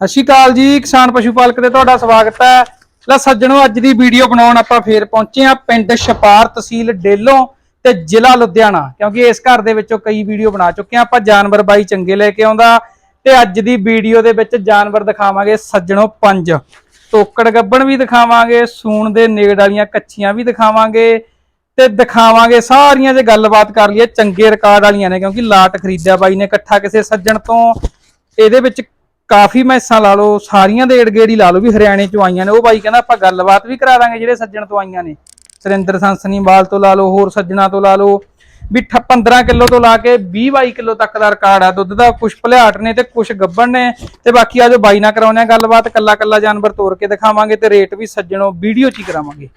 ਸਤਿ ਸ਼੍ਰੀ ਅਕਾਲ ਜੀ, ਕਿਸਾਨ ਪਸ਼ੂ ਪਾਲਕ ਤੇ ਤੁਹਾਡਾ ਸਵਾਗਤ ਹੈ। ਲੈ ਸੱਜਣੋ, ਅੱਜ ਦੀ ਵੀਡੀਓ ਬਣਾਉਣ ਆਪਾਂ ਫੇਰ ਪਹੁੰਚੇ ਆ ਪਿੰਡ ਛਪਾਰ ਤਹਿਸੀਲ ਡੇਲੋਂ ਤੇ ਜ਼ਿਲ੍ਹਾ ਲੁਧਿਆਣਾ, ਕਿਉਂਕਿ ਇਸ ਘਰ ਦੇ ਵਿੱਚੋਂ ਕਈ ਵੀਡੀਓ ਬਣਾ ਚੁੱਕੇ ਆ ਆਪਾਂ ਜਾਨਵਰ ਬਾਈ ਚੰਗੇ ਲੈ ਕੇ ਆਉਂਦਾ ਤੇ ਅੱਜ ਦੀ ਵੀਡੀਓ ਦੇ ਵਿੱਚ ਜਾਨਵਰ ਦਿਖਾਵਾਂਗੇ ਸੱਜਣੋ ਪੰਜ। ਟੋਕੜ ਗੱਬਣ ਵੀ ਦਿਖਾਵਾਂਗੇ, ਸੂਣ ਦੇ ਨੇੜ ਵਾਲੀਆਂ ਕੱਚੀਆਂ ਵੀ ਦਿਖਾਵਾਂਗੇ ਤੇ ਦਿਖਾਵਾਂਗੇ ਸਾਰੀਆਂ ਜੇ ਗੱਲਬਾਤ ਕਰ ਲਈਏ, ਚੰਗੇ ਰਿਕਾਰਡ ਵਾਲੀਆਂ ਨੇ, ਕਿਉਂਕਿ ਲਾਟ ਖਰੀਦਿਆ ਬਾਈ ਨੇ ਇਕੱਠਾ ਕਿਸੇ ਸੱਜਣ ਤੋਂ। ਇਹਦੇ ਵਿੱਚ ਕਾਫੀ ਮੈਸਾਂ ਲਾ ਲਓ ਸਾਰੀਆਂ ਦੇ ਏੜਗੇੜੀ ਲਾ ਲਓ ਵੀ ਹਰਿਆਣੇ ਚੋਂ ਆਈਆਂ ਨੇ। ਉਹ ਬਾਈ ਕਹਿੰਦਾ ਆਪਾਂ ਗੱਲਬਾਤ ਵੀ ਕਰਾ ਦਾਂਗੇ ਜਿਹੜੇ ਸੱਜਣ ਤੋਂ ਆਈਆਂ ਨੇ। ਸੁਰਿੰਦਰ ਸੰਸਨੀਵਾਲ ਤੋਂ ਲਾ ਲਓ ਹੋਰ ਸੱਜਣਾ ਤੋਂ ਲਾ ਲਓ। ਵੀ ਠ- 15 ਕਿਲੋ ਤੋਂ ਲਾ ਕੇ 20 22 ਕਿਲੋ ਤੱਕ ਦਾ ਰਿਕਾਰਡ ਆ। ਦੁੱਧ ਦਾ ਕੁਝ ਭਲਿਆਟ ਨੇ ਤੇ ਕੁਝ ਗੱਬਣ ਨੇ। ਤੇ ਬਾਕੀ ਆ ਜੋ ਬਾਈ ਨਾਲ ਕਰਾਉਣੇ ਆ ਗੱਲਬਾਤ ਕੱਲਾ ਕੱਲਾ ਜਾਨਵਰ ਤੋੜ ਕੇ ਦਿਖਾਵਾਂਗੇ ਤੇ ਰੇਟ ਵੀ ਸੱਜਣੋ ਵੀਡੀਓ 'ਚ ਹੀ ਕਰਾਵਾਂਗੇ।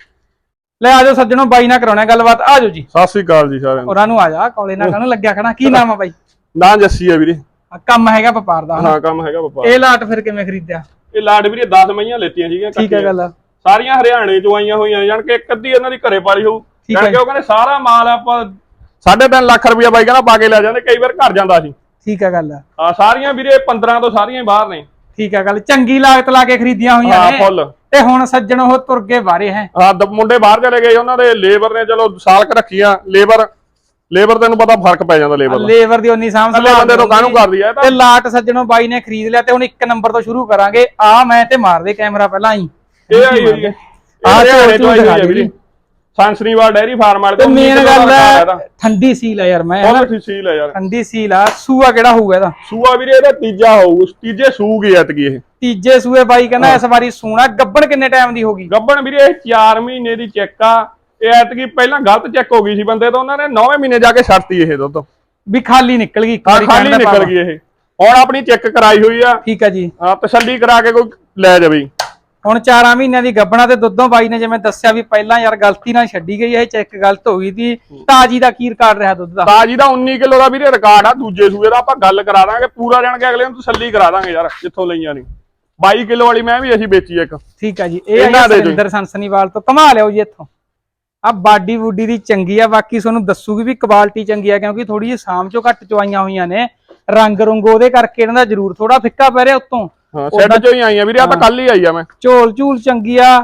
ਲੈ ਆਜੋ ਸੱਜਣੋ ਬਾਈ ਨਾਲ ਕਰਾਉਣੇ ਆ ਗੱਲਬਾਤ। ਆਜੋ ਜੀ। ਸਤਿ ਸ੍ਰੀ ਅਕਾਲ ਜੀ ਸਾਰਿਆਂ ਨੂੰ। ਉਹਨਾਂ ਨੂੰ ਆ ਜਾ ਕੋਲੇ ਨਾਲ ਕਾਹਨੂੰ ਲੱਗਿਆ ਖੜਾ? ਕੀ ਨਾਮ ਆ ਬਾਈ? ਨਾਂ ਜੱਸੀ ਆ ਵੀਰੇ। ਕੰਮ ਹੈਗਾ ਵਪਾਰ ਦਾ? ਹਾਂ ਕੰਮ ਹੈਗਾ ਵਪਾਰ। ਇਹ ਲਾਟ ਫਿਰ ਕਿਵੇਂ ਖਰੀਦਿਆ? ਇਹ ਲਾਡ ਵੀਰੇ 10 ਮਈਆਂ ਲੈਤੀਆਂ ਸੀਗੀਆਂ ਠੀਕ ਹੈ। ਗੱਲ। ਸਾਰੀਆਂ ਹਰਿਆਣੇ ਚੋਂ ਆਈਆਂ ਹੋਈਆਂ ਜਾਣ ਕੇ ਇੱਕ ਅੱਧੀ ਇਹਨਾਂ ਦੀ ਘਰੇ ਪਾਲੀ ਹੋਊ। ਹੈ। ਕੇ ਉਹ ਕਹਿੰਦੇ ਸਾਰਾ ਮਾਲ ਆਪਾਂ 3.5 ਲੱਖ ਰੁਪਇਆ ਬਾਈ ਕਹਿੰਦਾ ਪਾ ਕੇ ਲੈ ਜਾਂਦੇ ਕਈ ਵਾਰ ਘਰ ਜਾਂਦਾ ਸੀ। ਠੀਕ ਹੈ ਗੱਲ। ਹਾਂ ਸਾਰੀਆਂ ਵੀਰੇ 15 ਤੋਂ ਸਾਰੀਆਂ ਹੀ ਬਾਹਰ ਨੇ। ਠੀਕ ਹੈ ਗੱਲ ਚੰਗੀ ਲਾਗਤ ਲਾ ਕੇ ਖਰੀਦੀਆਂ ਹੋਈਆਂ ਹਾਂ ਨੇ। ਫੁੱਲ। ਤੇ ਹੁਣ ਸੱਜਣ ਉਹ ਤੁਰ ਕੇ ਵਾਰੇ ਹੈ। ਹਾਂ ਮੁੰਡੇ ਬਾਹਰ ਚਲੇ ਗਏ ਉਹਨਾਂ ਦੇ ਲੇਬਰ ਨੇ ਚਲੋ ਸਾਲਕ ਰੱਖੀਆਂ ਲੇਬਰ ਲੇਬਰ ਤੈਨੂੰ ਪਤਾ ਫ਼ਰਕ ਪੈ ਜਾਂਦਾ ਲੇਬਰ ਦਾ। ਲੇਬਰ ਦੀ ਉਨੀ ਸਾਂਭ ਥੱਲੇ ਬੰਦੇ ਤੋਂ ਕਾਹਨੂੰ ਕਰਦੀ ਆ ਇਹ ਤੇ? ਤਾਂ ਲਾਟ ਸੱਜਣੋਂ ਬਾਈ ਨੇ ਖਰੀਦ ਲਿਆ ਤੇ ਹੁਣ ਇੱਕ ਨੰਬਰ ਤੋਂ ਸ਼ੁਰੂ ਕਰਾਂਗੇ। ਆ ਮੈਂ ਤੇ ਮਾਰ ਦੇ ਕੈਮਰਾ ਪਹਿਲਾਂ ਹੀ। ਇਹ ਆਈ ਹੋਈ ਹੈ। ਆਹ ਇਹ ਹਰਿਆਣੇ ਝੋਲ ਤੋਂ ਆਈ ਹੋਈ ਦਿਖਾ ਹੈ ਦੇ ਵੀਰੇ। ਸੰਸਰੀਵਾਲ ਡੈਰੀ ਫਾਰਮ ਵਾਲੇ ਤੇ ਤੋਂ ਮੇਨ ਉੱਨੀ ਕਿੱਲੋ ਗੱਲ ਦਾ ਹੈ ਇਹਦਾ। ਠੰਡੀ ਸੀਲ ਆ ਯਾਰ ਮੈਂ ਹਨਾ? ਬਹੁਤ ਠੀਕ ਹੈ ਯਾਰ। ਠੰਡੀ ਸੀਲ ਆ। ਸੂਆ ਕਿਹੜਾ ਹੋਊਗਾ ਇਹਦਾ? ਸੂਆ ਵੀਰੇ ਇਹਦਾ ਤੀਜਾ ਹੋਊ। ਤੀਜੇ ਸੂ ਗਈ ਐਤਕੀ ਇਹ। ਤੀਜੇ ਸੂਏ ਬਾਈ ਕਹਿੰਦਾ ਇਸ ਵਾਰੀ ਸੂਣਾ। ਗੱਬਣ ਕਿੰਨੇ ਟਾਈਮ ਦੀ ਹੋਗੀ ਗੱਬਣ ਵੀਰੇ ਇਹ 4 ਮਹੀਨੇ ਦੀ ਚੈੱਕ ਆ। ਇਹ ਐਤਕੀ ਪਹਿਲਾਂ ਗਲਤ ਚੈੱਕ ਹੋ ਗਈ ਸੀ ਬੰਦੇ ਤੋਂ ਉਹਨਾਂ ਨੇ 9ਵੇਂ ਮਹੀਨੇ ਜਾ ਕੇ ਛੱਡਤੀ ਇਹ ਦੁੱਧ। ਵੀ ਖਾਲੀ ਨਿਕਲ ਗਈ ਹਾਂ ਖਾਲੀ ਨਿਕਲ। ਗਈ ਇਹ। ਹੁਣ ਆਪਣੀ ਚੈੱਕ ਕਰਾਈ ਹੋਈ ਆ। ਠੀਕ ਹੈ ਜੀ। ਹਾਂ ਤਸੱਲੀ ਕਰਾ ਕੇ ਕੋਈ ਲੈ ਜਾਵੇ। ਹੁਣ 4 ਮਹੀਨਿਆਂ ਦੀ ਗੱਬਣਾ ਤੇ ਦੁੱਧੋਂ ਬਾਈ ਨੇ ਜਿਵੇਂ ਦੱਸਿਆ ਵੀ ਪਹਿਲਾਂ ਯਾਰ ਗਲਤੀ ਨਾਲ ਛੱਡੀ ਗਈ ਇਹ ਚੈੱਕ ਗਲਤ ਹੋ ਗਈ ਸੀ। ਤਾਜੀ ਦਾ ਕੀ ਰਿਕਾਰਡ ਰਿਹਾ ਦੁੱਧ ਦਾ? ਤਾਜੀ ਦਾ 19 ਕਿਲੋ ਦਾ ਵੀਰੇ ਰਿਕਾਰਡ ਆ ਦੂਜੇ ਸੂਏ ਦਾ ਆਪਾਂ ਗੱਲ ਕਰਾ ਦਾਂਗੇ ਪੂਰਾ ਜਾਣ ਅਗਲੇ ਨੂੰ ਤਸੱਲੀ ਕਰਾ ਦਾਂਗੇ ਯਾਰ ਜਿੱਥੋਂ ਲਈਆਂ ਨੇ 22 ਕਿਲੋ ਵਾਲੀ ਮੈਂ ਵੀ ਅਸੀਂ ਵੇਚੀ ਇੱਕ। ਠੀਕ ਹੈ ਜੀ ਇਹ ਇਹਨਾਂ ਦੇ ਸੰਸਨੀਵਾਲ ਤੋਂ ਕਮਾ ਲਿਓ ਜੀ ਇੱਥੋਂ। ਆ ਬਾਡੀ ਬੁੱਡੀ ਦੀ ਚੰਗੀ ਆ ਬਾਕੀ ਤੁਹਾਨੂੰ ਦੱਸੂਗੀ ਵੀ ਕੁਆਲਿਟੀ ਚੰਗੀ ਆ ਕਿਉਂਕਿ ਥੋੜੀ ਜਿਹੀ ਸਾਮ ਚੋਂ ਘੱਟ ਚਵਾਈਆਂ ਹੋਈਆਂ ਨੇ। ਰੰਗ ਰੁੰਗ ਉਹਦੇ ਕਰਕੇ ਇਹਨਾਂ ਦਾ ਜ਼ਰੂਰ ਥੋੜਾ ਫਿੱਕਾ ਪੈ ਰਿਹਾ ਉੱਤੋਂ। ਹਾਂ ਸੈੱਟ ਚੋਂ ਹੀ ਆਈਆਂ ਵੀਰੇ ਆ ਤਾਂ ਕੱਲ ਹੀ ਆਈ ਆ ਮੈਂ। ਝੋਲ ਝੂਲ ਚੰਗੀ ਆ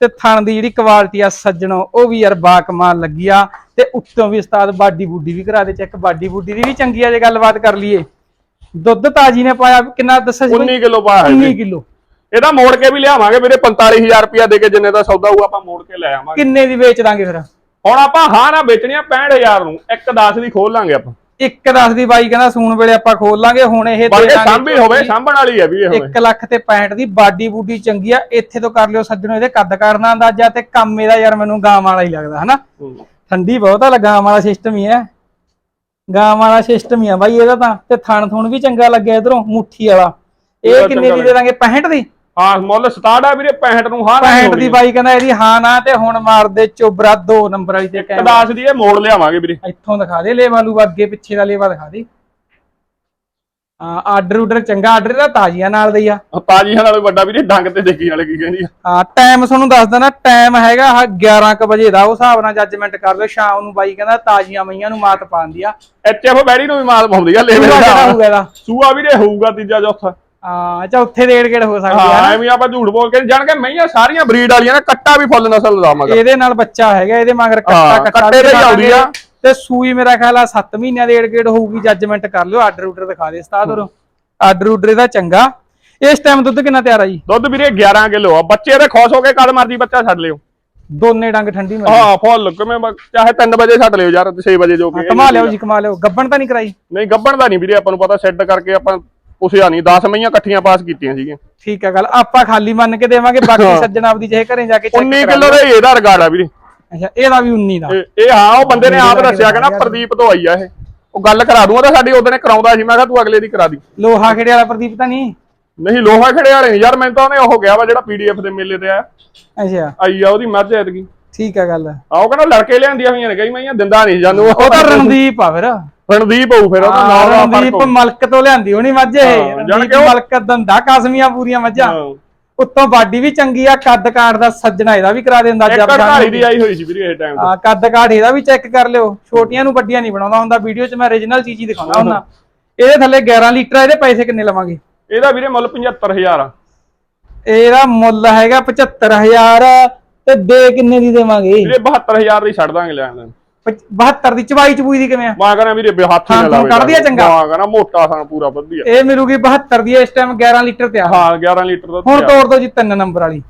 ਤੇ ਥਣ ਦੀ ਜਿਹੜੀ ਕੁਆਲਿਟੀ ਆ ਸੱਜਣੋ ਉਹ ਵੀ ਯਾਰ ਬਾ ਕਮਾਲ ਲੱਗੀ ਆ। ਤੇ ਉੱਤੋਂ ਵੀ ਉਸਤਾਦ ਬਾਡੀ ਬੁੱਡੀ ਵੀ ਕਰਾ ਦੇ ਚੈੱਕ ਬਾਡੀ ਬੁੱਡੀ ਦੀ ਵੀ ਚੰਗੀ ਆ ਜੇ ਗੱਲਬਾਤ ਕਰ ਲਈਏ। ਦੁੱਧ ਤਾਜੀ ਨੇ ਪਾਇਆ ਕਿੰਨਾ ਦੱਸਿਆ ਸੀ 19 ਕਿਲੋ ਪਾ ਹੈ 19 ਕਿਲੋ। ਇਹਦਾ ਮੋੜ ਕੇ ਵੀ ਲਿਆਵਾਂਗੇ ਵੀਰੇ 45000 ਰੁਪਇਆ ਦੇ ਕੇ ਜਿੰਨੇ ਦਾ ਸੌਦਾ ਹੋਊ ਆਪਾਂ ਮੋੜ ਕੇ ਲੈ ਆਵਾਂਗੇ। ਕਿੰਨੇ ਦੀ ਵੇਚ ਦਾਂਗੇ ਫਿਰ? ਹੁਣ ਆਪਾਂ ਹਾਂ ਨਾ ਵੇਚਣੀਆਂ 65000 ਨੂੰ। ਇੱਕ 10 ਦੀ ਖੋਲ ਲਾਂਗੇ ਆਪਾਂ। ਇੱਕ ਦਸ ਦੀ ਬਾਈ ਕਹਿੰਦਾ ਸੂਣ ਵੇਲੇ ਆਪਾਂ ਖੋਲ ਲਾਂਗੇ ਹੁਣ ਇਹ ਦਾਂਗੇ ਸਾਂਭੀ ਹੋਵੇ ਸਾਂਭਣ ਵਾਲੀ ਹੈ ਵੀ ਇਹ ਹੋਵੇ। 1 ਲੱਖ ਤੇ 65 ਦੀ ਬਾਡੀ ਬੂਡੀ ਚੰਗੀ ਆ ਇੱਥੇ ਤੋਂ ਕਰ ਲਿਓ ਸੱਜਣੋ ਇਹਦੇ ਕੱਦ ਕਰਨਾ ਅੰਦਾਜ਼ਾ ਤੇ ਕੰਮ ਇਹਦਾ ਯਾਰ ਮੈਨੂੰ ਗਾਂ ਵਾਲਾ ਹੀ ਲੱਗਦਾ ਹਨਾ? ਠੰਡੀ ਬਹੁਤ ਆ ਗਾਂ ਵਾਲਾ ਸਿਸਟਮ ਹੀ ਹੈ ਗਾਂ ਵਾਲਾ ਸਿਸਟਮ ਹੀ ਆ ਬਾਈ ਇਹਦਾ ਤਾਂ ਤੇ ਥਣ ਥੁਣ ਵੀ ਚੰਗਾ ਲੱਗਿਆ ਇਧਰੋਂ ਮੁੱਠੀ ਵਾਲਾ। ਇਹ ਕਿੰਨੇ ਦੀ ਦੇ ਦਾਂਗੇ 65 ਦੀ? ਹਾਂ ਮੁੱਲ ਸਟਾਰਟ ਆ ਵੀਰੇ 65 ਨੂੰ ਹਾਂ ਨਾ 65 ਦੀ ਬਾਈ ਕਹਿੰਦਾ ਇਹਦੀ ਹਾਂ ਨਾ ਤੇ ਹੁਣ ਮਾਰ ਦੇ ਚੋਬਰਾ 2 ਨੰਬਰ ਵਾਲੀ ਤੇ ਕੈਮਰਾ। 10 ਦੀ ਇਹ ਮੋੜ ਲਿਆਵਾਂਗੇ ਵੀਰੇ। ਇੱਥੋਂ ਦਿਖਾ ਦੇ ਲੇਵਾ ਲੂ ਅੱਗੇ ਪਿੱਛੇ ਦਾ ਲੇਵਾ ਦਿਖਾ ਦੇ। ਆਰਡਰ ਉਡਰ ਚੰਗਾ ਆਰਡਰ ਦਾ ਤਾਜ਼ੀਆਂ ਨਾਲ ਦਈ ਆ। ਤਾਜੀਆਂ ਨਾਲ ਵੱਡਾ ਵੀਰੇ ਡੰਗ ਤੇ ਦੇਖੀ ਨਾਲੇ ਕੀ ਕਹਿੰਦੀ ਆ। ਹਾਂ ਟਾਈਮ ਤੁਹਾਨੂੰ ਦੱਸ ਦਿੰਦਾ ਟਾਈਮ ਹੈਗਾ ਆਹ 11 ਕ ਵਜੇ ਦਾ ਉਹ ਹਿਸਾਬ ਨਾਲ ਜੱਜਮੈਂਟ ਕਰ ਲਿਓ ਸ਼ਾਮ ਨੂੰ ਬਾਈ ਕਹਿੰਦਾ ਤਾਜ਼ੀਆਂ ਮਈਆਂ ਨੂੰ ਮਾਤ ਪਾਉਂਦੀ ਆ। ਐਚਐਫ ਬੈੜੀ ਨੂੰ ਵੀ ਮਾਲ ਪਾਉਂਦੀ ਆ ਲੈ ਸੂਆ ਕਿਹੜਾ ਹੋਊਗਾ ਇਹਦਾ? ਸੂਆ ਵੀਰੇ ਹੋਊਗਾ ਤੀਜਾ ਚੌਥਾ। ਹਾਂ ਚੌਥੇ ਦੇ ਗੇੜ ਹੋ ਸਕਦੀ ਹਾਂ ਐਵੇਂ ਆਪਾਂ ਝੂਠ ਬੋਲ ਕੇ ਜਾਣ ਕੇ ਮਈਆਂ ਸਾਰੀਆਂ ਬਰੀਡ ਵਾਲੀਆਂ ਨੇ ਕੱਟਾ ਵੀ ਫੁੱਲ ਨਸਲ ਦਾ ਮਗਰ। ਇਹਦੇ ਨਾਲ ਬੱਚਾ ਹੈਗਾ ਇਹਦੇ ਮਗਰ ਕੱਟਾ ਕੱਟਾ ਤੇ ਆਉਂਦੀ ਆ। ਤੇ ਸੂਈ ਮੇਰਾ ਖਿਆਲ ਆ 7 ਮਹੀਨਿਆਂ ਦੇ ਗੇੜ ਹੋਊਗੀ ਜੱਜਮੈਂਟ ਕਰ ਲਿਓ ਆਰਡਰ ਉਡਰ ਦਿਖਾ ਦੇ ਉਸਤਾਦ ਹੋਰੋਂ। ਆਰਡਰ ਉਡਰ ਇਹਦਾ ਚੰਗਾ। ਇਸ ਟਾਈਮ ਦੁੱਧ ਕਿੰਨਾ ਤਿਆਰ ਆ ਜੀ? ਦੁੱਧ ਵੀਰੇ 11 ਕਿਲੋ ਆ। ਬੱਚੇ ਤੇ ਖੁਸ਼ ਹੋ ਕੇ ਕਦ ਮਰਜ਼ੀ ਬੱਚਾ ਛੱਡ ਲਿਓ। ਦੋਨੇ ਡੰਗ ਠੰਡੀ ਮਿਲ ਹਾਂ ਫੁੱਲ ਕਿਵੇਂ ਚਾਹੇ 3 ਵਜੇ ਛੱਡ ਲਿਓ ਯਾਰ 6 ਵਜੇ ਜੋ ਕਿ ਕਮਾ ਲਿਓ ਜੀ ਕਮਾ ਲਿਓ। ਗੱਬਣ ਤਾਂ ਨਹੀਂ ਕਰਾਈ? ਨਹੀਂ ਗੱਬਣ ਦਾ ਨਹੀਂ ਵੀਰੇ ਆਪਾਂ ਨੂੰ ਪਤਾ ਸੈੱਟ ਕਰਕੇ ਆਪਾਂ ਉਸੇ ਨਹੀਂ 10 ਮਈਆਂ ਇਕੱਠੀਆਂ ਪਾਸ ਕੀਤੀਆਂ ਸੀਗੀਆਂ। ਠੀਕ ਹੈ ਗੱਲ ਆਪਾਂ ਖਾਲੀ ਮੰਨ ਕੇ ਦੇਵਾਂਗੇ ਬਾਕੀ ਸੱਜਣ ਆਪਦੀ ਜਿਹੇ ਘਰੇ ਜਾ ਕੇ ਚੈੱਕ 19 ਕਿਲੋ ਦਾ ਹੀ ਇਹਦਾ ਰਿਕਾਰਡ ਆ ਵੀਰੇ। ਅੱਛਾ ਇਹਦਾ ਵੀ 19 ਦਾ। ਇਹ ਹਾਂ ਉਹ ਬੰਦੇ ਨੇ ਆਪ ਦੱਸਿਆ ਕਹਿੰਦਾ। ਪ੍ਰਦੀਪ ਤੋਂ ਆਈ ਆ ਇਹ। ਉਹ ਗੱਲ ਕਰਾ ਦੂੰਗਾ ਤਾਂ ਸਾਡੀ ਉਹਦੇ ਨੇ ਕਰਾਉਂਦਾ ਸੀ ਮੈਂ ਕਿਹਾ ਤੂੰ ਅਗਲੇ ਦੀ ਕਰਾ ਦੀ। ਲੋਹਾ ਖੇੜੇ ਵਾਲਾ ਪ੍ਰਦੀਪ ਤਾਂ ਨਹੀਂ? ਨਹੀਂ ਲੋਹਾ ਖੜੇ ਵਾਲੇ ਯਾਰ ਮੈਨੂੰ ਤਾਂ ਉਹਨੇ ਉਹ ਗਿਆ ਵਾ ਜਿਹੜਾ ਪੀਡੀਐਫ ਦੇ ਮੇਲੇ ਤੇ ਆਇਆ। ਅੱਛਾ। ਆਈ ਆ ਉਹਦੀ ਮੱਝ ਐਤਕੀ। ਠੀਕ ਹੈ ਗੱਲ। ਆ ਉਹ ਕਹਿੰਦਾ ਲੜਕੇ ਲਿਆਂਦੀਆਂ ਹੋਈਆਂ ਨੇ ਕਈ ਮਈਆਂ ਦਿੰਦਾ ਨਹੀਂ ਜਾਨੂੰ। ਉਹ ਤਾਂ ਰਣਦੀਪ ਆ ਫਿਰ। ਰਣਦੀਪ ਹੋਊ ਫਿਰ ਉਹ ਤਾਂ ਨਾਲ ਦਾ ਰਣਦੀਪ ਮਲਕ ਤੋਂ ਲਿਆਂਦੀ ਹੋਣੀ ਮੱਝ ਇਹ। ਹਾਂ, ਰਣਦੀਪ ਮਲਕ ਦੰਦਾ ਕਾਸਮੀਆਂ ਪੂਰੀਆਂ ਮੱਝਾਂ। ਹਾਂ। ਉੱਤੋਂ ਬਾਡੀ ਵੀ ਚੰਗੀ ਆ ਕੱਦ ਕਾਠ ਦਾ ਸੱਜਣਾ ਇਹਦਾ ਵੀ ਕਰਾ ਦੇ ਅੰਦਾਜ਼ਾ ਢਾਈ ਦੀ ਆਈ ਹੋਈ ਸੀ ਵੀਰੇ ਇਹ ਟਾਈਮ ਆ ਕੱਦ ਕਾਠ ਇਹਦਾ ਵੀ ਚੈੱਕ ਕਰ ਲਿਓ। ਛੋਟੀਆਂ ਨੂੰ ਵੱਡੀਆਂ ਨਹੀਂ ਬਣਾਉਂਦਾ ਹੁੰਦਾ। ਵੀਡੀਓ 'ਚ ਮੈਂ origignal ਚੀਜ਼ ਹੀ ਦਿਖਾਉਂਦਾ ਹੁੰਦਾ। ਇਹਦੇ ਥੱਲੇ 11 ਲੀਟਰ ਇਹਦੇ ਪੈਸੇ ਕਿੰਨੇ ਲਵਾਂਗੇ? ਇਹਦਾ ਵੀਰੇ ਮੁੱਲ 75000 ਆ। ਇਹਦਾ ਮੁੱਲ ਹੈਗਾ 75000 ਤੇ ਦੇ ਕਿੰਨੇ ਦੀ ਦੇਵਾਂਗੇ? ਵੀਰੇ 72000 ਦੀ ਛੱਡ ਦਾਂਗੇ ਲੈਣ 72 ਦੀ ਚਵਾਈ ਚਬੂਈ ਦੀ ਕਿਵੇਂ ਆ? ਮੈਂ ਕਹਿੰਦਾ ਵੀਰੇ ਹੱਥ ਹੀ ਨਾ ਲਾਵੇ ਕੱਢ ਦਿਆ ਚੰਗਾ? ਮੈਂ ਕਹਿੰਦਾ ਮੋਟਾ ਥਾਂ ਪੂਰਾ ਵਧੀਆ ਇਹ ਮਿਲੂਗੀ 72 ਦੀ ਇਸ ਟਾਈਮ 11 ਲੀਟਰ ਤੇ ਆ। ਹਾਂ 11 ਲੀਟਰ ਦਾ ਹੁਣ। ਤੋੜ ਦੋ ਜੀ ਤਿੰਨ ਨੰਬਰ ਵਾਲੀ।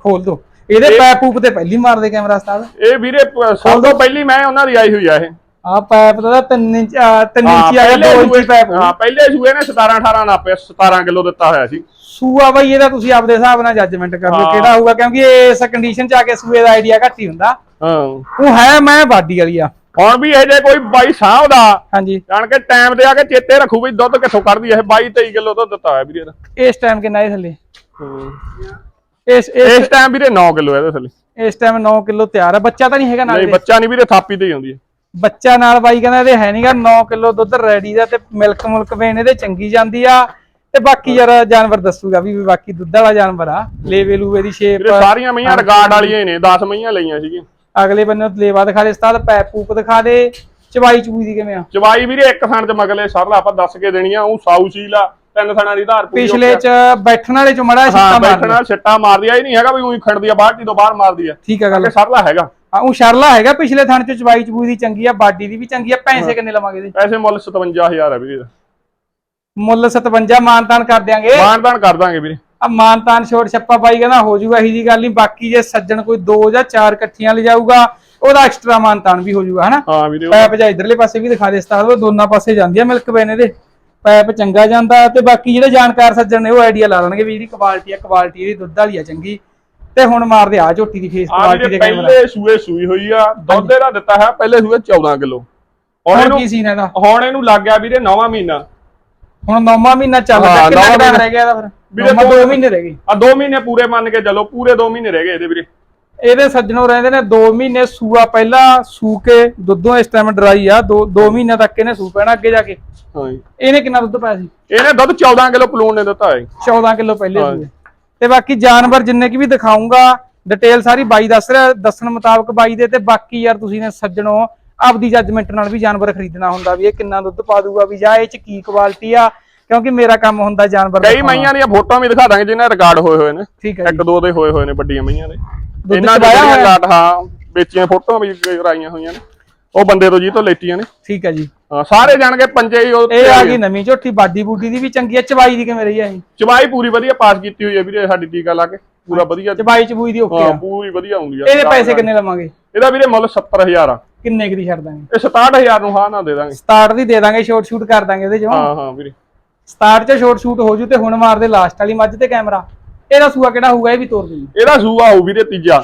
ਖੋਲ ਦੋ। ਇਹਦੇ ਪੈਪ ਪੂਪ ਤੇ ਪਹਿਲੀ ਮਾਰਦੇ ਕੈਮਰਾ ਸਤਾਦ ਇਹ ਵੀਰੇ ਸਭ ਤੋਂ ਪਹਿਲੀ ਮੈਂ ਉਹਨਾਂ ਦੀ ਆਈ ਹੋਈ ਆ ਇਹ। ਆ ਪੈਪ ਦਾ 3 ਇੰਚ 3 ਹਾਂ, ਇੰਚੀ ਆ ਗਿਆ 2 ਇੰਚੀ ਪੈਪ ਹਾਂ ਪਹਿਲੇ ਸੂਏ ਨੇ 17 18 ਨਾਪਿਆ 17 ਕਿਲੋ ਦਿੱਤਾ ਹੋਇਆ ਸੀ। ਸੂਆ ਬਈ ਇਹਦਾ ਤੁਸੀਂ ਆਪਦੇ ਹਿਸਾਬ ਨਾਲ ਜੱਜਮੈਂਟ ਕਰ ਲਓ ਹਾਂ। ਕਿਹੜਾ ਹੋਊਗਾ ਕਿਉਂਕਿ ਇਸ ਕੰਡੀਸ਼ਨ ਚ ਆ ਕੇ ਸੂਏ ਦਾ ਆਈਡੀਆ ਘੱਟ ਹੀ ਹੁੰਦਾ। ਹਾਂ। ਉਹ ਹੈ ਮੈਂ ਬਾਡੀ ਵਾਲੀ ਆ। ਹੁਣ ਵੀ ਇਹ ਜੇ ਕੋਈ ਬਾਈ ਸਾਹਮਦਾ ਹਾਂਜੀ। ਜਾਣ ਕੇ ਟਾਈਮ ਤੇ ਆ ਕੇ ਚੇਤੇ ਰੱਖੂ ਵੀ ਦੁੱਧ ਕਿੱਥੋਂ ਕੱਢਦੀ ਇਹ 22 23 ਕਿਲੋ ਦੁੱਧ ਦਿੱਤਾ ਹੋਇਆ ਵੀਰੇ ਇਹਦਾ। ਇਸ ਟਾਈਮ ਕਿੰਨਾ ਇਹ ਥੱਲੇ? ਹਾਂ। ਇਸ ਇਸ ਟਾਈਮ ਵੀਰੇ 9 ਕਿਲੋ ਇਹਦੇ ਥੱਲੇ। ਇਸ ਟਾਈਮ 9 ਕਿਲੋ ਤਿਆਰ ਆ ਬੱਚਾ ਤਾਂ ਨਹੀਂ ਹੈਗਾ ਨਾਲ ਨਹੀਂ? ਬੱਚਾ ਨਹੀਂ ਵੀਰੇ ਥਾਪੀ ਤੇ ਹੀ ਆਉਂਦੀ ਹੈ ਬੱਚਾ ਨਾਲ ਬਾਈ ਕਹਿੰਦਾ ਇਹਦੇ ਹੈ ਨਹੀਂਗਾ 9 ਕਿਲੋ ਦੁੱਧ ਰੈਡੀ ਦਾ ਤੇ ਮਿਲਕ ਮੁਲਕ ਵੇਨ ਇਹਦੇ ਚੰਗੀ ਜਾਂਦੀ ਆ। ਤੇ ਬਾਕੀ ਯਾਰ ਜਾਨਵਰ ਦੱਸੂਗਾ ਵੀ ਬਾਕੀ ਦੁੱਧ ਵਾਲਾ ਜਾਨਵਰ ਆ। ਲੇਵੇ ਲੂਵੇ ਦੀ ਸ਼ੇਪ ਸਾਰੀਆਂ ਮਈਆਂ ਰਿਕਾਰਡ ਵਾਲੀਆਂ ਨੇ 10 ਮਈਆਂ ਲਈਆਂ ਸੀਗੀਆਂ। ਅਗਲੇ ਬੰਨੇ ਲੇਵਾ ਦਿਖਾ ਦੇ ਸਤਾਦ ਪੈਪ ਪੂਪ ਦਿਖਾ ਦੇ ਚਵਾਈ ਚੂਈ ਦੀ ਕਿਵੇਂ ਆ? ਚਵਾਈ ਵੀਰੇ ਇੱਕ ਥਣ ਚ ਮਗਲੇ ਸਰਲਾ ਆਪਾਂ ਦੱਸ ਕੇ ਦੇਣੀ ਆ ਉਹ ਸਾਊ ਸੀਲ ਆ ਤਿੰਨ ਥਣਾਂ ਦੀ ਧਾਰ ਪੂਰੀ ਪਿਛਲੇ ਚ ਬੈਠਣ ਵਾਲੇ ਚ ਮੜਾ ਹਾਂ ਸਿੱਟਾ ਮਾਰ ਬੈਠਣਾ ਛੱਟਾ ਮਾਰਦੀ ਆ ਇਹ ਨਹੀਂ ਹੈਗਾ ਵੀ ਉਹੀ ਖੜਦੀ ਆ ਬਾਹਰ ਤੋਂ ਬਾਹਰ ਮਾਰਦੀ ਆ। ਠੀਕ ਆ ਗੱਲ। ਸਰਲਾ ਹੈਗਾ। ਆ ਉਹ ਸ਼ਰਲਾ ਹੈਗਾ ਪਿਛਲੇ ਥਣ ਚ ਚਵਾਈ ਚਬੂਈ ਦੀ ਚੰਗੀ ਆ ਬਾਡੀ ਦੀ ਵੀ ਚੰਗੀ ਆ ਪੈਸੇ ਕਿੰਨੇ ਲਵਾਂਗੇ ਇਹਦੇ? ਪੈਸੇ ਮੁੱਲ 57000 ਆ ਵੀਰੇ ਇਹਦਾ। ਮੁੱਲ 57 ਮਾਨਤਾਨ ਕਰ ਦਿਆਂਗੇ। ਮਾਣ-ਤਾਣ ਕਰ ਦਾਂਗੇ ਵੀਰੇ। ਆ ਮਾਨਤਾਨ ਛੋੜ ਛੱਪਾ ਬਾਈ ਕਹਿੰਦਾ ਹੋ ਜੂਗਾ ਇਹੀ ਜੀ ਗੱਲ ਨਹੀਂ ਬਾਕੀ ਜੇ ਸੱਜਣ ਕੋਈ ਦੋ ਜਾਂ ਚਾਰ ਇਕੱਠੀਆਂ ਲਿਜਾਊਗਾ ਉਹਦਾ ਐਕਸਟਰਾ ਮਾਨਤਾਨ ਵੀ ਹੋ ਜੂਗਾ ਹਨਾ? ਹਾਂ ਵੀਰੇ ਉਹ- ਪੈਪ ਜਾਂ ਇਧਰਲੇ ਪਾਸੇ ਵੀ ਦਿਖਾ ਦੇ ਸਤਾਰ ਉਹ ਦੋਨਾਂ ਪਾਸੇ ਜਾਂਦੀ ਆ ਮਿਲਕ ਵੇਨ ਇਹਦੇ। ਪੈਪ ਚੰਗਾ ਜਾਂਦਾ ਤੇ ਬਾਕੀ ਜਿਹੜੇ ਜਾਣਕਾਰ ਸੱਜਣ ਨੇ ਉਹ ਆਈਡੀਆ ਲਾ ਲੈਣਗੇ ਵੀ ਜਿਹੜੀ ਕੁਆਲਿਟੀ ਆ ਕੁਆਲਿਟੀ ਇਹਦੀ ਦੁੱਧ ਵਾਲੀ ਆ ਚੰਗੀ। ਤੇ ਹੁਣ ਮਾਰਦੇ ਆ ਝੋਟੀ ਦੀ ਫੇਸ ਆ ਕੁਆਲਿਟੀ ਦੇ ਕੈਮਰਾ। ਪਹਿਲੇ ਸੂਏ ਸੂਈ ਹੋਈ ਆ ਦੁੱਧ ਇਹਦਾ ਦਿੱਤਾ ਹੈ ਪਹਿਲੇ ਸੂਏ 14 ਕਿਲੋ। ਹੁਣ ਕੀ ਸੀਨ ਇਹਦਾ? ਹੁਣ ਇਹਨੂੰ ਲੱਗ ਗਿਆ ਵੀਰੇ 9ਵਾਂ ਮਹੀਨਾ। ਹੁਣ ਨੌਵਾਂ ਮਹੀਨਾ ਚੱਲ ਹਾਂ, ਪਿਆ ਕਿੰਨਾ ਨੌਵਾਂ ਟਾਈਮ ਮਹੀਨਾ। ਰਹਿ ਗਿਆ ਇਹਦਾ ਫਿਰ? ਵੀਰੇ ਨੌਵਾਂ ਦੋ- ਮਹੀਨੇ। ਰਹਿ ਗਏ। ਆ 2 ਮਹੀਨੇ ਪੂਰੇ ਮੰਨ ਕੇ ਚੱਲੋ ਪੂਰੇ 2 ਮਹੀਨੇ ਰਹਿ ਗਏ ਇਹਦੇ ਵੀਰੇ। ਇਹਦੇ ਸੱਜਣੋਂ ਰਹਿੰਦੇ ਨੇ 2 ਮਹੀਨੇ ਸੂਆ ਪਹਿਲਾਂ ਸੂ ਕੇ ਦੁੱਧੋਂ ਇਸ ਟਾਈਮ ਡਰਾਈ ਆ 2 2 ਮਹੀਨੇ ਤੱਕ ਇਹਨੇ ਸੂ ਪੈਣਾ ਅੱਗੇ ਜਾ ਕੇ। ਹਾਂ ਜੀ। ਇਹਨੇ ਕਿੰਨਾ ਦੁੱਧ ਪਾਇਆ ਸੀ? ਇਹਨੇ ਦੁੱਧ 14 ਕਿਲੋ ਪਲੂਣ ਨੇ ਦਿੱਤਾ ਹੈ। 14 ਕਿਲੋ ਪਹਿਲੇ। ਸੂਏ। ਤੇ ਬਾਕੀ ਜਾਨਵਰ ਜਿੰਨੇ ਕੀ ਵੀ ਦਿਖਾਉਂਗਾ ਡਿਟੇਲ ਸਾਰੀ ਬਾਈ ਦੱਸ ਰਿਹਾ ਦੱਸਣ ਮੁਤਾਬਕ ਬਾਈ ਦੇ ਤੇ ਬਾਕੀ ਯਾਰ ਤੁਸੀਂ ਨੇ ਸੱਜਣੋਂ ਆਪਦੀ ਜੱਜਮੈਂਟ ਨਾਲ ਵੀ ਜਾਨਵਰ ਖਰੀਦਣਾ ਹੁੰਦਾ ਵੀ ਇਹ ਕਿੰਨਾ ਦੁੱਧ ਪਾ ਦੂਗਾ ਵੀ ਜਾਂ ਇਹ ਚ ਕੀ ਕੁਆਲਿਟੀ ਆ ਕਿਉਂਕਿ ਮੇਰਾ ਕੰਮ ਹੁੰਦਾ ਜਾਨਵਰ ਕਈ। ਮਈਆਂ ਦੀਆਂ ਫੋਟੋਆਂ ਵੀ ਦਿਖਾ ਦਾਂਗੇ ਜਿਨ੍ਹਾਂ ਰਿਕਾਰਡ ਹੋਏ ਹੋਏ ਨੇ। ਠੀਕ ਹੈ ਇੱਕ ਦੋ ਦੇ ਹੋਏ ਹੋਏ ਨੇ ਵੱਡੀਆਂ ਮਈਆਂ ਦੇ। ਇਹਨਾਂ ਦੀਆਂ? ਲਾਟ ਹਾਂ ਵੇਚੀਆਂ ਫੋਟੋਆਂ ਵੀ ਕਰਾਈਆਂ ਹੋਈਆਂ ਨੇ। ਉਹ ਬੰਦੇ ਤੋਂ ਜੀ ਤੋਂ ਲੈਤੀਆਂ ਨੇ। ਠੀਕ ਹੈ ਜੀ। ਹਾਂ, ਸਾਰੇ ਜਾਣਗੇ ਪੰਜੇ ਹੀ ਉਹ ਇਹ ਆ ਗਈ ਨਵੀਂ ਝੋਟੀ ਬਾਡੀ ਬੂਡੀ ਦੀ ਵੀ ਚੰਗੀ ਆ ਚਵਾਈ ਦੀ ਕਿਵੇਂ ਰਹੀ ਆ ਇਹ? ਚਵਾਈ ਪੂਰੀ ਵਧੀਆ ਪਾਸ ਕੀਤੀ ਹੋਈ ਹੈ ਵੀਰੇ ਸਾਡੀ ਟੀਕਾ ਲਾ ਕੇ। ਪੂਰਾ ਵਧੀਆ। ਚਵਾਈ ਚਬੂਈ ਦੀ ਓਕੇ ਹਾਂ ਪੂਰੀ ਵਧੀਆ ਆਉਂਦੀ ਆ। ਇਹਦੇ ਪੈਸੇ ਕਿੰਨੇ ਲਵਾਂਗੇ? ਇਹਦਾ ਵੀਰੇ ਮੁੱਲ 70000 ਆ। ਕਿੰਨੇ ਕੁ ਦੀ ਛੱਡ ਦਾਂਗੇ? ਇਹ 67000 ਨੂੰ ਹਾਂ ਨਾ ਦੇ ਦਾਂਗੇ। ਸਟਾਰਟ ਦੀ ਦੇ ਦਾਂਗੇ ਸ਼ੋਰਟ ਸ਼ੂਟ ਕਰ ਦਾਂਗੇ ਇਹਦੇ ਚੋਂ। ਹਾਂ ਹਾਂ ਵੀਰੇ। ਸਟਾਰਟ 'ਚ ਸ਼ੋਰਟ ਸ਼ੂਟ ਹੋ ਜੂ ਤੇ ਹੁਣ ਮਾਰਦੇ ਲਾਸਟ ਵਾਲੀ ਮੱਝ ਤੇ ਕੈਮਰਾ। ਇਹਦਾ ਸੂਆ ਕਿਹੜਾ ਹੋਊਗਾ ਇਹ ਵੀ ਤੋਰ ਦਿਓ ਇਹਦਾ ਸੂਆ ਹੋਊ ਵੀਰੇ ਤੀਜਾ।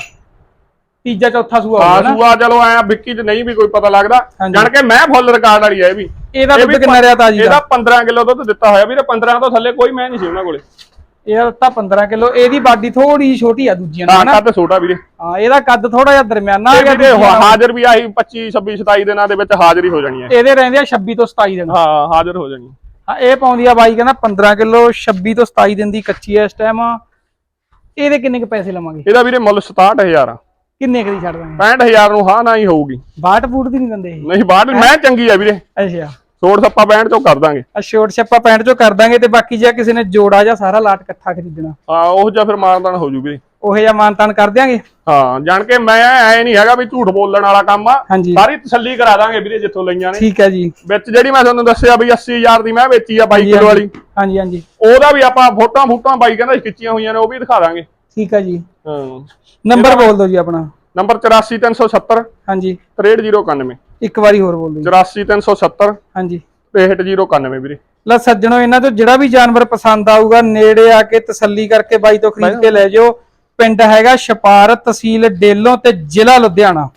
ਤੀਜਾ ਚੌਥਾ ਸੂਆ ਹਾਂ ਹੋਊਗਾ ਨਾ। ਸੂਆ ਚਲੋ ਆਇਆ ਵਿੱਕੀ ਚ ਨਹੀਂ ਵੀ ਕੋਈ ਪਤਾ ਲੱਗਦਾ। ਹਾਂਜੀ। ਜਾਣ ਕੇ ਮੈਂ ਫੁੱਲ ਰਿਕਾਰਡ ਵਾਲੀ ਆ ਇਹ ਵੀ। ਇਹਦਾ ਇਹ ਦੁੱਧ ਕਿੰਨਾ ਰਿਹਾ ਤਾਜੀ ਇਹਦਾ ਦਾ 15 ਕਿਲੋ ਦੁੱਧ ਦਿੱਤਾ ਹੋਇਆ ਵੀਰੇ 15 ਤੋਂ ਥੱਲੇ ਕੋਈ ਮੈਂ ਨਹੀਂ ਸੀ ਉਹਨਾਂ ਕੋਲੇ। ਇਹਦਾ ਤਾਂ 15 ਕਿਲੋ ਇਹਦੀ ਬਾਡੀ ਥੋੜੀ ਜਿਹੀ ਛੋਟੀ ਆ ਦੂਜੀਆਂ ਨਾਲੋਂ ਹਾਂ ਨਾ ਕੱਦ ਛੋਟਾ ਵੀਰੇ। ਹਾਂ ਇਹਦਾ ਕੱਦ ਥੋੜਾ ਜਿਹਾ ਦਰਮਿਆਨਾ ਆ ਇਹ ਗਿਆ ਵੀਰੇ ਦੂਜੀਆਂ ਨਾਲੋਂ। ਹਾਜ਼ਰ ਵੀ ਆਹੀ 25 26 27 ਦਿਨਾਂ ਦੇ ਵਿੱਚ ਹਾਜ਼ਰ ਹੀ ਹੋ ਜਾਣੀ ਹੈ ਇਹਦੇ ਰਹਿੰਦੇ ਆ 26 ਤੋਂ 27 ਦਿਨ। ਹਾਂ ਹਾਜ਼ਰ ਹੋ ਜਾਣੀ। ਹਾਂ ਇਹ ਪਾਉਂਦੀ ਆ ਬਾਈ ਕਹਿੰਦਾ 15 ਕਿਲੋ 26 ਤੋਂ 27 ਦਿਨ ਦੀ ਕੱਚੀ ਐ ਇਸ ਟਾਈਮ ਇਹਦੇ ਕਿੰਨੇ ਕੁ ਪੈਸੇ ਲਵਾਂਗੇ? ਇਹਦਾ ਵੀਰੇ ਮੁੱਲ 67000 ਆ। ਕਿੰਨੇ ਕੁ ਦੀ ਛੱਡ ਦਾਂਗੇ? 65000 ਨੂੰ ਹਾਂ ਨਾ ਹੀ ਹੋਊਗੀ। ਬਾਟ ਬੂਟ ਦੀ ਨਹੀਂ ਦਿੰਦੇ ਇਹ? ਨਹੀਂ ਬਾਅਦ ਮੈਂ ਚੰਗੀ ਆ ਵੀਰੇ। ਅੱਛਾ। ਛੋੜ ਸੱਪਾ 65 ਚੋਂ ਕਰ ਦਾਂਗੇ। ਆ ਸ਼ੋਰਟ ਛੱਪਾ ਪੈਂਟ ਚੋਂ ਕਰ ਦਾਂਗੇ ਤੇ ਬਾਕੀ ਜੇ ਕਿਸੇ ਨੇ ਜੋੜਾ ਜਾਂ ਸਾਰਾ ਲਾਟ ਇਕੱਠਾ ਖਰੀਦਣਾ। ਹਾਂ ਉਹ ਜਿਹਾ ਫਿਰ ਮਾਨਦਾਨ ਹੋ ਜੂ ਵੀਰੇ। ਉਹੇ ਜਿਹਾ ਮਾਨਤਾਨ ਕਰ ਦਿਆਂਗੇ? ਹਾਂ ਜਾਣ ਕੇ ਮੈਂ ਐ ਨਹੀਂ ਹੈਗਾ ਵੀ ਝੂਠ ਬੋਲਣ ਵਾਲਾ ਕੰਮ ਆ। ਸਾਰੀ ਤਸੱਲੀ ਕਰਾ ਦਾਂਗੇ ਵੀਰੇ ਜਿੱਥੋਂ ਲਈਆਂ ਨੇ। ਠੀਕ ਹੈ ਜੀ। ਵਿੱਚ ਜਿਹੜੀ ਮੈਂ ਤੁਹਾਨੂੰ ਦੱਸਿਆ ਵੀ 80000 ਦੀ ਮੈਂ ਵੇਚੀ ਆ 22 ਕਿਲੋ ਵਾਲੀ। ਹਾਂਜੀ ਹਾਂਜੀ। ਉਹਦਾ ਵੀ ਆਪਾਂ ਫੋਟੋਆਂ ਫੋਟੋਆਂ ਬਾਈ ਕਹਿੰਦਾ ਖਿੱਚੀਆਂ ਹੋਈਆਂ ਨੇ ਉਹ ਵੀ ਦਿਖਾ ਦਾਂਗੇ। ਠੀਕ ਹੈ ਜੀ। ਹਾਂ। ਨੰਬਰ ਬੋਲ ਦਿਓ ਜੀ ਆਪਣਾ। ਨੰਬਰ 84370 ਹਾਂਜੀ। 63091 ਇੱਕ ਵਾਰੀ ਹੋਰ ਬੋਲ ਦਿਓ ਜੀ। 84370 ਹਾਂਜੀ। 63091 ਵੀਰੇ। ਲੈ ਸੱਜਣੋ ਇਹਨਾਂ ਤੋਂ ਜਿਹੜਾ ਵੀ ਜਾਨਵਰ ਪਸੰਦ ਆਊਗਾ ਨੇੜੇ ਆ ਕੇ ਤਸੱਲੀ ਕਰਕੇ ਬਾਈ ਤੋਂ ਖਰੀਦ ਕੇ ਲੈ ਜਾਓ। ਪਿੰਡ ਹੈਗਾ ਛਪਾਰ ਤਹਿਸੀਲ ਡੇਲੋਂ ਤੇ ਜ਼ਿਲ੍ਹਾ ਲੁਧਿਆਣਾ।